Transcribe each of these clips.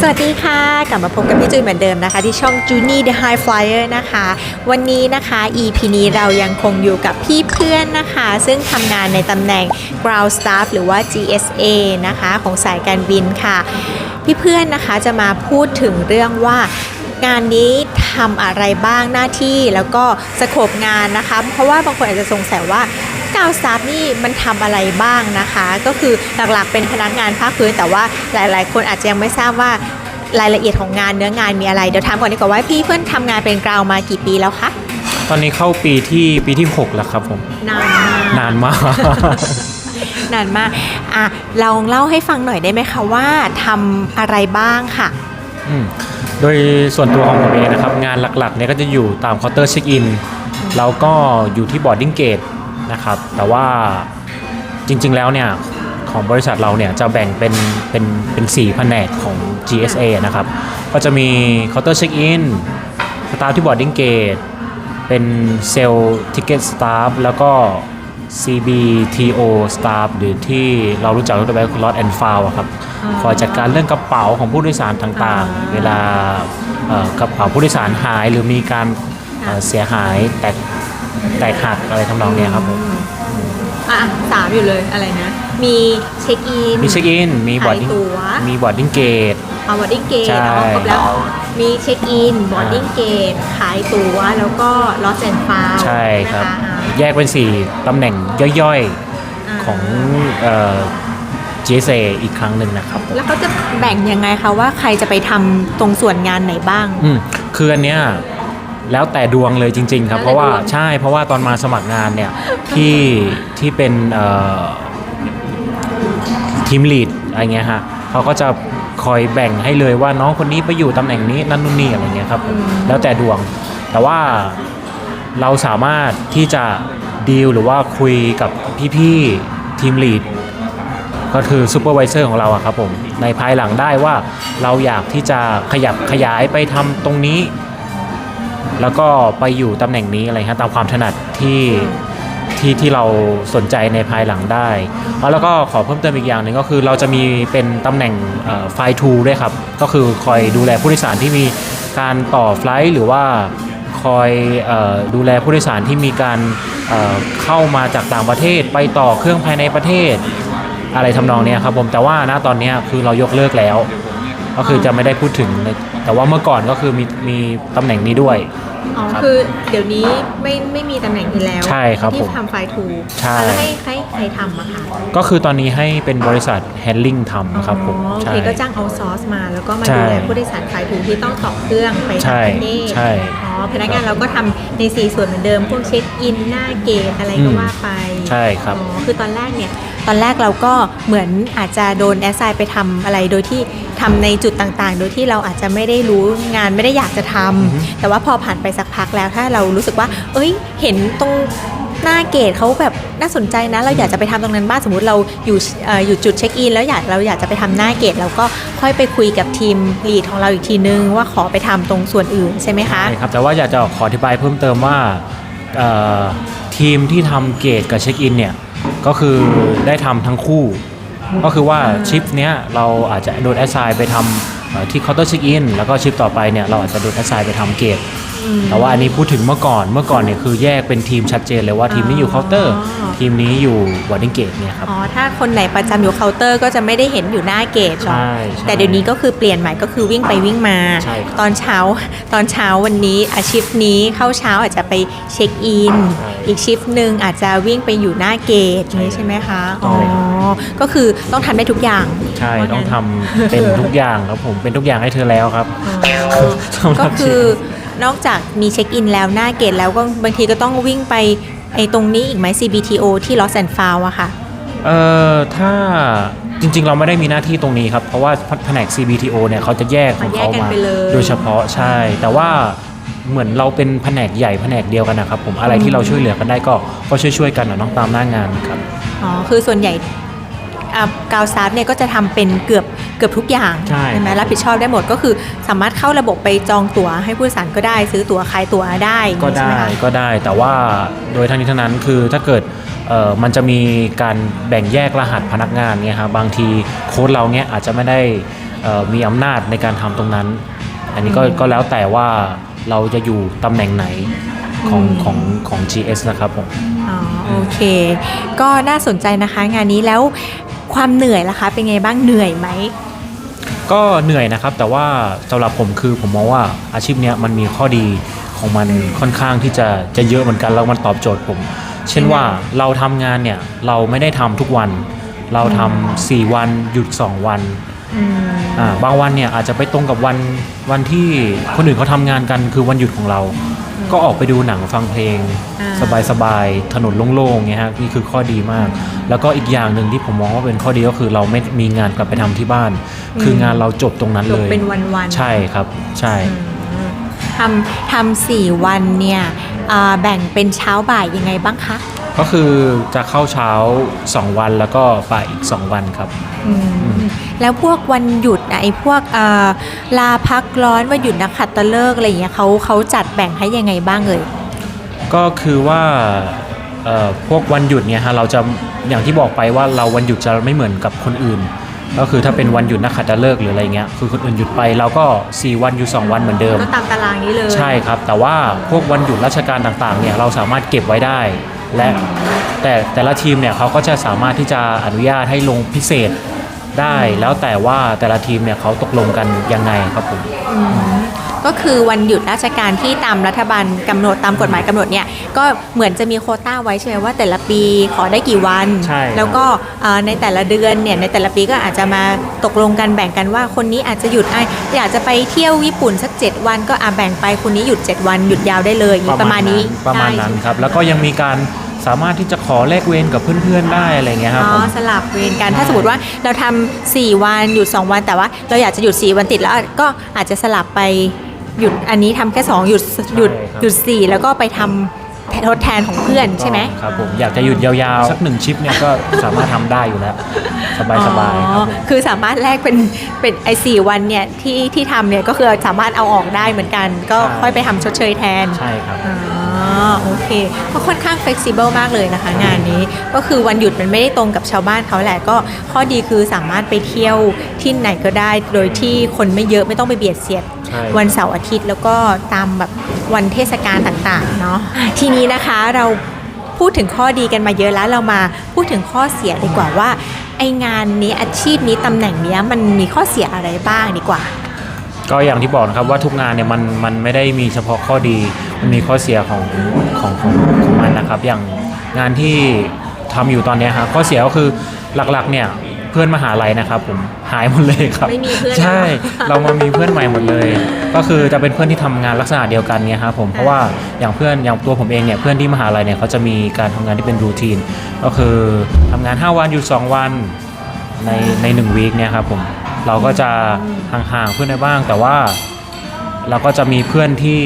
สวัสดีค่ะ กลับมาพบกับพี่จุ้ยเหมือนเดิมนะคะ ที่ช่อง Junie the High Flyer นะคะ วันนี้นะคะ EP นี้เรายังคงอยู่กับพี่เพื่อนนะคะ ซึ่งทำงานในตำแหน่ง Ground Staff หรือว่า GSA นะคะ ของสายการบินค่ะ พี่เพื่อนนะคะจะมาพูดถึงเรื่องว่างานนี้ทำอะไรบ้างหน้าที่แล้วก็สโคปงานนะคะ เพราะว่าบางคนอาจจะสงสัยว่า กาวสตาฟนี่มันทำอะไรบ้างนะคะ ก็คือหลักๆเป็นพนักงานภาคพื้น แต่ว่าหลายๆ คนอาจจะยังไม่ทราบว่ารายละเอียดของงานเนื้องานมีอะไร เดี๋ยวถามก่อนดีกว่าว่าพี่เพื่อนทำงานเป็นกราวมากี่ปีแล้วคะตอนนี้เข้าปีที่ปีที่ 6 แล้วครับผม นานมากนานมากนานมากอะลองเล่าให้ฟังหน่อยได้ไหมคะว่าทำอะไรบ้างค่ะอืมโดยส่วนตัวของผมเองนะครับ งานหลักๆเนี่ยก็จะอยู่ตามเคาน์เตอร์เช็คอินแล้วก็อยู่ที่บอร์ดดิ้งเกต นะครับ แต่ว่าจริงๆแล้วเนี่ยของบริษัทเราเนี่ยจะแบ่งเป็นเป็นเป็น4แผนกของ GSA นะครับ ก็จะมีเคาน์เตอร์เช็คอินสตาฟที่บอร์ดดิ้งเกตเป็นเซลล์ทิเก็ตสตาฟแล้วก็ CBTO staff หรือที่เรารู้จักกันไปคือ Lost and Found อะครับอ๋อคอยจัดการเรื่องกระเป๋าของผู้โดยสารต่างอ่าๆเวลาเอ่อกระเป๋าผู้โดยสารหายหรือมีการเอ่อเสียหายแตก แตกหักอะไรทำนองเนี้ยครับผมอะสามอยู่เลยอะไรนะ มีเช็คอินมีเช็คอินมีบอร์ดดิ้งขายตั๋วมีบอร์ดดิ้งเกตเอาบอร์ดิ้งเกตใช่เอาครบแล้วมีเช็คอินบอร์ดิ้งเกตขายตั๋วแล้วก็ลอสแอนฟาวใช่ครับนะคะแยกเป็น4ตำแหน่งย่อยๆของเอ่อ GSA อีกครั้งหนึ่งนะครับผมแล้วเขาจะแบ่งยังไงคะว่าใครจะไปทำตรงส่วนงานไหนบ้างอืมคืออันเนี้ย แล้วแต่ดวงเลยจริง ๆ ครับแล้วแต่เพราะว่าดวงใช่เพราะว่าตอนมาสมัครงานเนี่ยที่ที่เป็นเอ่อทีมลีดอะไรเงี้ยฮะเขาก็จะคอยแบ่งให้เลยว่าน้องคนนี้ไปอยู่ตำแหน่งนี้นั่นนู่นนี่อะไรเงี้ยครับผมแล้วแต่ดวง แต่ว่าเราสามารถที่จะดีลหรือว่าคุยกับพี่ๆทีมลีดก็คือซูเปอร์วิเซอร์ของเราอะครับผมในภายหลังได้ว่าเราอยากที่จะขยับขยายไปทำตรงนี้ แล้วก็ไปอยู่ตำแหน่งนี้อะไรฮะตามความถนัดที่ที่ที่เราสนใจในภายหลังได้เอาแล้วก็ขอเพิ่มเติมอีกอย่างหนึ่งก็คือเราจะมีเป็นตำแหน่งไฟทูด้วยครับ ก็คือคอยดูแลผู้โดยสารที่มีการต่อไฟลท์หรือว่าคอยเออดูแลผู้โดยสารที่มีการเอ่อเข้ามาจากต่างประเทศไปต่อเครื่องภายในประเทศ อะไรทำนองเนี้ยครับผมแต่ว่าณตอนเนี้ยคือเรายกเลิกแล้ว ก็คือจะไม่ได้พูดถึงใน แต่ว่าเมื่อก่อนก็คือมีมีตำแหน่งนี้ด้วย อ๋อ ครับคือเดี๋ยวนี้ไม่ไม่มีตำแหน่งนี้แล้วใช่ครับที่ผมทำไฟล์ทูใช่ แล้วให้ให้ใครทำอะคะก็คือตอนนี้ให้เป็นบริษัทแฮนลิ่งทำครับผมอ๋อโอใช่ เคก็จ้างเอาซอร์สมา แล้วก็มาใช่ดูแลผู้โดยสารไฟล์ทูที่ต้องต่อเครื่องไปใช่ต่างประเทศใช่อ๋อพนักงานเราก็ทำในสี่ส่วนเหมือนเดิม พวกเช็คอินหน้าเกตอะไรก็อืมว่าไปใช่ครับ อ๋อคือตอนแรกเนี่ย ตอนแรกเราก็เหมือนอาจจะโดนแอสไซน์ไปทำอะไรโดยที่ทำในจุดต่างๆ โดยที่เราอาจจะไม่ได้รู้งานไม่ได้อยากจะทำแต่ว่าพอผ่านไปสักพักแล้วถ้าเรารู้สึกว่า เอ้ย เห็นตรงหน้าเกตเขาแบบน่าสนใจนะ เราอยากจะไปทำตรงนั้นบ้างสมมติเราอยู่เอ่ออยู่จุดเช็คอินแล้วอยากเราอยากจะไปทำหน้าเกตเราก็ค่อยไปคุยกับทีมลีดของเราอีกทีนึงว่าขอไปทำตรงส่วนอื่นใช่ไหมคะใช่ครับแต่ว่าอยากจะขออธิบายเพิ่มเติมว่าเอ่อทีมที่ทำเกตกับเช็คอินเนี่ย ก็คือได้ทำทั้งคู่ ก็คือว่าชิปเนี้ยเราอาจจะโดนแอสไซน์ไปทำที่เคาน์เตอร์เช็คอินแล้วก็ชิปต่อไปเนี่ยเราอาจจะโดนแอสไซน์ไปทำเกต แต่ว่าอันนี้พูดถึงเมื่อก่อนเมื่อก่อนเนี่ยคือแยกเป็นทีมชัดเจนเลยว่าทีมนี้อยู่เคาน์เตอร์อ๋อทีมนี้อยู่บอร์ดิ้งเกตเนี่ยครับอ๋อถ้าคนไหนประจำอยู่เคาน์เตอร์ก็จะไม่ได้เห็นอยู่หน้าเกตหรอกใช่ใช่แต่เดี๋ยวนี้ก็คือเปลี่ยนใหม่ก็คือวิ่งไปวิ่งมาใช่ครับตอนเช้าตอนเช้าวันนี้อาชีพนี้เข้าเช้าอาจจะไปเช็คอินใช่อีกชิฟหนึ่งอาจจะวิ่งไปอยู่หน้าเกตนี้ใช่ไหมคะต้อ๋อองเลยครับก็คือต้องทำได้ทุกอย่าง ใช่ว่างั้นต้องทำเป็นทุกอย่างครับผมเป็นทุกอย่างให้เธอแล้วครับอ๋อสำหรับก็คือ นอกจากมีเช็คอินแล้วหน้าเกตแล้วก็บางทีก็ต้องวิ่งไปไอ้ตรงนี้อีกไหม CBTO ที่ Lost and Found อะค่ะ เอ่อ ถ้าจริง ๆ เราไม่ได้มีหน้าที่ตรงนี้ครับ เพราะว่าแผนก CBTO เนี่ยเขาจะแยกของเขาแยกกันมาไปเลยโดยเฉพาะใช่ แต่ว่าเหมือนเราเป็นแผนกใหญ่แผนกเดียวกันนะครับผมอะไรที่เราช่วยเหลือกันได้ก็ก็ช่วยๆกันนะน้องตามหน้างานครับอ๋อคือส่วนใหญ่อ่า กาวซาร์เนี่ยก็จะทำเป็นเกือบเกือบทุกอย่างใช่ไหมรับผิดชอบได้หมดก็คือสามารถเข้าระบบไปจองตั๋วให้ผู้โดยสารก็ได้ซื้อตั๋วขายตั๋วได้ก็ใช่ได้หมคะก็ได้ แต่ว่าโดยทั้งนี้ทั้งนั้นคือถ้าเกิดเอ่อมันจะมีการแบ่งแยกรหัสพนักงานเนี่ยครับบางทีโค้ดเราเนี่ยอาจจะไม่ได้เอ่อมีอำนาจในการทำตรงนั้น อันนี้ก็ก็แล้วแต่ว่าเราจะอยู่ตำแหน่งไหนของอืมของของ GS นะครับผม อ๋อ โอเค ก็น่าสนใจนะคะงานนี้แล้ว ความเหนื่อยล่ะคะ เป็นไงบ้างเหนื่อยไหมก็เหนื่อยนะครับ แต่ว่าสำหรับผมคือผมมองว่าอาชีพเนี้ยมันมีข้อดีของมันค่อนข้างที่จะจะเยอะเหมือนกันแล้วมันตอบโจทย์ผม เช่นว่าเราทำงานเนี่ยเราไม่ได้ทำทุกวัน เราทำสี่วันหยุด 2 วันอืมอ่าบางวันเนี่ยอาจจะไปตรงกับวันวันที่คนอื่นเขาทำงานกันคือวันหยุดของเรา ก็ออกไปดูหนังฟังเพลงอ่าสบายๆถนนโล่งๆเงี้ยฮะนี่คือข้อดีมาก แล้วก็อีกอย่างหนึ่งที่ผมมองว่าเป็นข้อดีก็คือเราไม่มีงานกลับไปทำที่บ้าน คืองานเราจบตรงนั้นจเลบยเป็นวันๆใช่ครับใช่อืมทำทำสี่วันเนี่ยอ่าแบ่งเป็นเช้าบ่ายยังไงบ้างคะก็คือจะเข้าเช้า 2 วันแล้วก็บ่ายอีก 2 วันครับอืม แล้วพวกวันหยุดนะไอ้พวกอ่าลาพักร้อนวันหยุดนักขัตฤกษ์อะไรอย่างเงี้ยเขาเขาจัดแบ่งให้ยังไงบ้างเอ่ยก็คือว่าเอ่อพวกวันหยุดเนี่ยฮะเราจะอย่างที่บอกไปว่าเราวันหยุดจะไม่เหมือนกับคนอื่น ก็คือถ้าเป็นวันหยุดนักขัตฤกษ์หรืออะไรเงี้ยคือคนอื่นหยุดไปเราก็ 4 วันอยู่ 2 วันเหมือนเดิมก็ตามตารางนี้เลยใช่ครับ แต่ว่าพวกวันหยุดราชการต่างๆเนี่ยเราสามารถเก็บไว้ได้ และแต่แต่ละทีมเนี่ยเขาก็จะสามารถที่จะอนุญาตให้ลงพิเศษ ได้แล้วแต่ว่าแต่ละทีมเนี่ยเขาตกลงกันยังไงครับผมอืมก็คือวันหยุดราชการที่ตามรัฐบาลกำหนดตามกฎหมายกำหนดเนี่ยก็เหมือนจะมีโควต้าไว้ใช่ไหมว่าแต่ละปีขอได้กี่วันใช่ครับแล้วก็เอ่อในแต่ละเดือนเนี่ยในแต่ละปีก็อาจจะมาตกลงกันแบ่งกันว่าคนนี้อาจจะหยุดอะอยากจะไปเที่ยวญี่ปุ่นสัก 7 วันก็อะแบ่งไปคนนี้หยุด 7 วันหยุดยาวได้เลยอย่างนี้ประมาณนี้ประมาณนั้นได้ครับแล้วก็ยังมีการ สามารถที่จะขอแลกเวรกับเพื่อนๆได้อะไรเงี้ยครับอ๋ผอมสลับเวรกันถ้าสมมติว่าเราทำ4วันหยุด2วันแต่ว่า เราอยากจะหยุด4วันติดแล้วก็อาจจะสลับไปหยุดอันนี้ทำแค่2หยุดหยุดใช่ครับ หยุด4แล้วก็ไปทำทดแทนของเพื่อนใช่ไหมครับผมอยากจะหยุดยาวๆ สักหนึ่งชิปเนี่ยก็สามารถทำได้อยู่แล้ว สบายๆครับผมอ๋อคือสามารถแลกเป็นเป็นไอ้สวันเนี่ยที่ที่ทำเนี่ยก็คือสามารถเอาออกได้เหมือนกัน ก็ใช่ ค่อยไปทำชดเชยแทนใช่ครับอ๋อ โอเค ก็ค่อนข้าง flexible มากเลยนะคะ งานนี้ก็คือวันหยุดมันไม่ได้ตรงกับชาวบ้านเขาแหละก็ข้อดีคือสามารถไปเที่ยวที่ไหนก็ได้ โดยที่คนไม่เยอะไม่ต้องไปเบียดเสียด ใช่ วันเสาร์อาทิตย์แล้วก็ตามแบบวันเทศกาลต่างๆเนาะทีนี้นะคะเราพูดถึงข้อดีกันมาเยอะแล้วเรามาพูดถึงข้อเสียดีกว่าว่าไองานนี้อาชีพนี้ตำแหน่งเนี้ยมันมีข้อเสียอะไรบ้างดีกว่า ก็อย่างที่บอกนะครับว่าทุกงานเนี่ยมันมันไม่ได้มีเฉพาะข้อดี มันมีข้อเสียของของของของมันนะครับ อย่างงานที่ทำอยู่ตอนเนี้ยครับข้อเสียก็คือหลักๆเนี่ยเพื่อนมหาลัยนะครับ ผมหายหมดเลยครับไม่มีเพื่อนใช่แล้วเรามามีเพื่อนใหม่หมดเลย ก็คือจะเป็นเพื่อนที่ทำงานลักษณะเดียวกันไงครับผมเพราะว่าอย่างเพื่อนอย่างตัวผมเองเนี่ยเพื่อนที่มหาลัยเนี่ยเขาจะมีการทำงานที่เป็นรูทีน ก็คือทำงาน 5 วันหยุด2วันในในหนึ่งวีคเนี่ยครับผมเราก็จะห่างๆเพื่อนได้บ้างแต่ว่าเราก็จะมีเพื่อนที่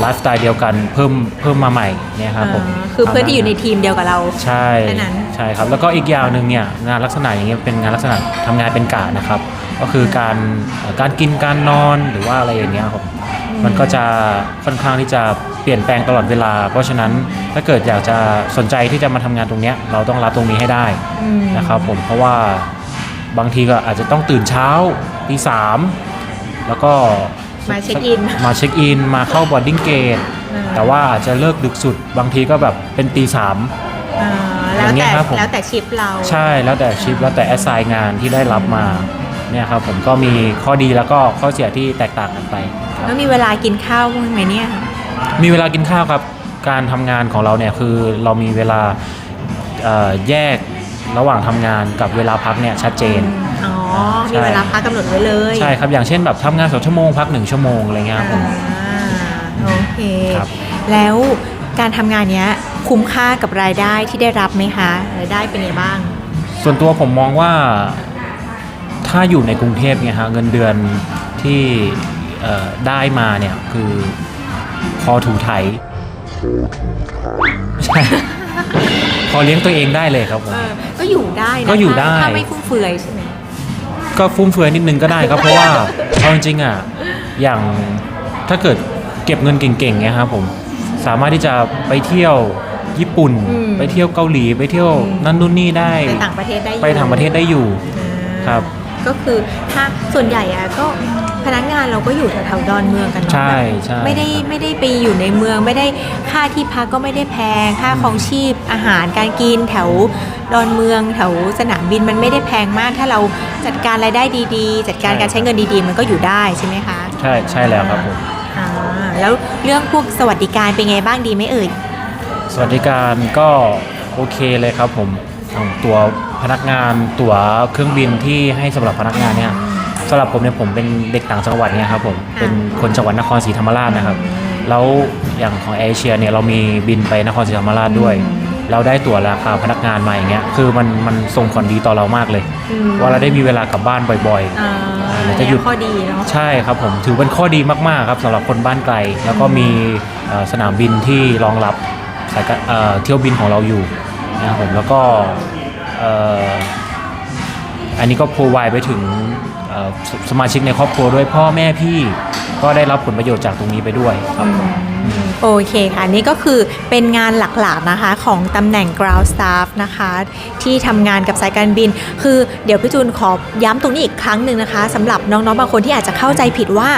ไลฟ์สไตล์เดียวกันเพิ่มเพิ่มมาใหม่เนี่ยครับผมอ่าคือเพื่อนที่อยู่ในทีมเดียวกับเราใช่แค่นั้นใช่ครับแล้วก็อีกอย่างหนึ่งเนี่ยงานลักษณะอย่างเงี้ยเป็นงานลักษณะทำงานเป็นกะนะครับ ก็คือการเอ่อการกินการนอนหรือว่าอะไรอย่างเงี้ยครับมันก็จะค่อนข้างที่จะเปลี่ยนแปลงตลอดเวลา เพราะฉะนั้นถ้าเกิดอยากจะสนใจที่จะมาทำงานตรงเนี้ยเราต้องรับตรงนี้ให้ได้อืมนะครับผมเพราะว่าบางทีก็อาจจะต้องตื่นเช้าตีสามแล้วก็ มาเช็คอิน มาเช็คอิน มาเข้าบอร์ดิ้งเกตอืมแต่ว่าอาจจะเลิกดึกสุดบางทีก็แบบเป็นตีสามอ่าอแล้วย่างเงี้แต่ยครับผมแล้วแต่ชิปเรา ใช่แล้วแต่ชิปแล้วแต่แอสไซน์งานที่ได้รับมาเนี่ยครับผมก็มีข้อดีแล้วก็ข้อเสียที่แตกต่างกันไปครับแล้วมีเวลากินข้าวบ้างไหมเนี่ยมีเวลากินข้าวครับ การทำงานของเราเนี่ยคือเรามีเวลาเอ่อแยกระหว่างทำงานกับเวลาพักเนี่ยชัดเจนอ๋อใช่ มีเวลาพักกำหนดไว้เลยใช่ครับอย่างเช่นแบบทำงานสองชั่วโมงพักหนึ่งชั่วโมงอะไรเงี้ยครับผมอ่าโอเค ครับแล้วการทำงานเนี้ยคุ้มค่ากับรายได้ที่ได้รับไหมคะรายได้เป็นไงบ้าง ส่วนตัวผมมองว่าถ้าอยู่ในกรุงเทพเนี่ยฮะเงินเดือนที่เอ่อได้มาเนี่ยคือพอถูไถใช่พอเลี้ยงตัวเองได้เลยครับผม เออก็อยู่ได้นะก็อยู่ได้ถ้าถ้าไม่ฟุ่มเฟือยใช่ไหม ก็ฟุ่มเฟือยนิดนึงก็ได้ครับ เพราะว่าเอาจริงๆอะอย่างถ้าเกิดเก็บเงินเก่งๆเนี่ยครับผมสามารถที่จะไปเที่ยวญี่ปุ่นไปเที่ยวเกาหลีไปเที่ยวนั่นนู่นนี่ได้ ไปต่างประเทศได้อยู่ไปต่างประเทศได้อยู่ อ่าครับ ก็คือถ้าส่วนใหญ่อะก็ พนักงานเราก็อยู่แถวๆดอนเมืองกันเนาะใช่แบบใช่ไม่ได้ไม่ได้ไปอยู่ในเมืองไม่ได้ค่าที่พักก็ไม่ได้แพงค่าของชีพอาหารการกินแถวดอนเมือง แถวสนามบินมันไม่ได้แพงมาก ถ้าเราจัดการรายได้ดีๆ จัดการการใช้เงินดีๆ มันก็อยู่ได้ใช่ไหมคะใช่ใช่แล้วครับผม อ่าแล้วเรื่องพวกสวัสดิการเป็นไงบ้างดีไหมเอ่ย สวัสดิการก็โอเคเลยครับผมของตัวพนักงานตั๋วเครื่องบินที่ให้สำหรับพนักงานเนี่ย สำหรับผมเนี่ยผมเป็นเด็กต่างจังหวัดเนี่ยครับผมค่ะเป็นคนจังหวัดนครศรีธรรมราชนะครับแล้วอย่างของเอเชียเนี่ยเรามีบินไปนครศรีธรรมราชด้วย เราได้ตั๋วราคาพนักงานมาอย่างเงี้ยคือมันมันส่งผลดีต่อเรามากเลยอืมว่าเราได้มีเวลากลับบ้านบ่อยอ่าเราจะหยุดข้อดีเนาะๆใช่ครับผมถือเป็นข้อดีมากๆครับสำหรับคนบ้านไกล แล้วก็มีเอ่อสนามบินที่รองรับสายการเอ่อเที่ยวบินของเราอยู่นะครับผมแล้วก็เอ่ออันนี้ก็โพรไวไปถึงเอ่อ สสมาชิกในครอบครัวด้วยพ่อแม่พี่ก็ได้รับผลประโยชน์จากตรงนี้ไปด้วยครับโอเคค่ะอันนี่ก็คือเป็นงานหลักๆนะคะของตำแหน่ง ground staff นะคะ ที่ทำงานกับสายการบิน คือเดี๋ยวพี่จูนขอย้ำตรงนี้อีกครั้งหนึ่งนะคะสำหรับน้องๆบางคนที่อาจจะเข้าใจผิดว่า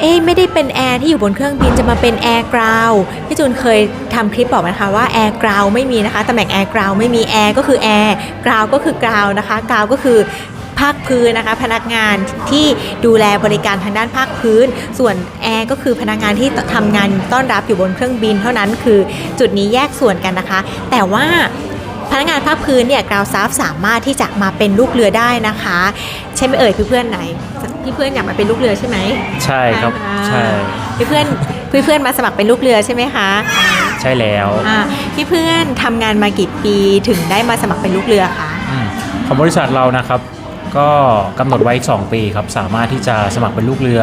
เอ๊ะไม่ได้เป็นแอร์ที่อยู่บนเครื่องบินจะมาเป็นแอร์กราวพี่จูนเคยทำคลิปบอกไหมคะว่าแอร์กราวไม่มีนะคะตำแหน่งแอร์กราวไม่มีแอร์ก็คือแอร์กราวก็คือกราวนะคะกราวก็คือ ภาคพื้นนะคะ พนักงานที่ดูแลบริการทางด้านภาคพื้น ส่วนแอร์ก็คือพนักงานที่ทำงานต้อนรับอยู่บนเครื่องบิน เท่านั้นคือจุดนี้แยกส่วนกันนะคะ แต่ว่าพนักงานภาคพื้นเนี่ยกราวซัฟสามารถที่จะมาเป็นลูกเรือได้นะคะ ใช่ไหมเอ่ยพี่เพื่อนไหนพี่เพื่อนอยากมาเป็นลูกเรือใช่ไหมใช่ครับใช่พี่เพื่อนพี่เพื่อนมาสมัครเป็นลูกเรือใช่ไหมคะใช่แล้วอ่าพี่เพื่อนทำงานมากี่ปีถึงได้มาสมัครเป็นลูกเรือคะอืมของบริษัทเรานะครับ ก็กำหนดไว้ 2 ปีครับ สามารถที่จะสมัครเป็นลูกเรือ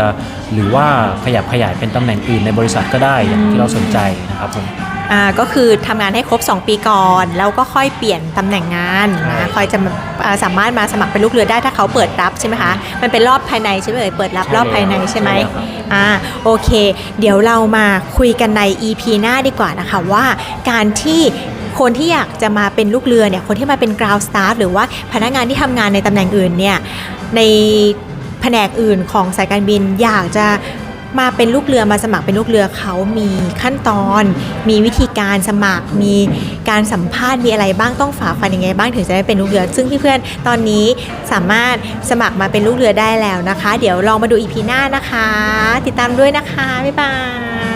หรือว่าขยับขยายเป็นตำแหน่งอื่นในบริษัทก็ได้อย่างที่เราสนใจนะครับผมอ่าก็คือทำงานให้ครบ 2 ปีก่อน แล้วก็ค่อยเปลี่ยนตำแหน่งงานใช่นะค่อยจะมาอ่าสามารถมาสมัครเป็นลูกเรือได้ถ้าเขาเปิดรับใช่ไหมคะ มันเป็นรอบภายในใช่ไหมเอ่ยเปิดรับรอบภายในใช่ไหมใช่แล้วครับ อ่าโอเค เดี๋ยวเรามาคุยกันใน EP หน้าดีกว่านะคะว่า การที่ คนที่อยากจะมาเป็นลูกเรือเนี่ยคนที่มาเป็น ground staff หรือว่าพนักงานที่ทำงานในตำแหน่งอื่นเนี่ยในแผนกอื่นของสายการบินอยากจะมาเป็นลูกเรือมาสมัครเป็นลูกเรือเขามีขั้นตอน มีวิธีการสมัคร มีการสัมภาษณ์มีอะไรบ้างต้องฝ่าฟันยังไงบ้างถึงจะได้เป็นลูกเรือ ซึ่งพี่เพื่อนตอนนี้สามารถสมัครมาเป็นลูกเรือได้แล้วนะคะ เดี๋ยวลองมาดูอีพีหน้านะคะ ติดตามด้วยนะคะบ๊ายบาย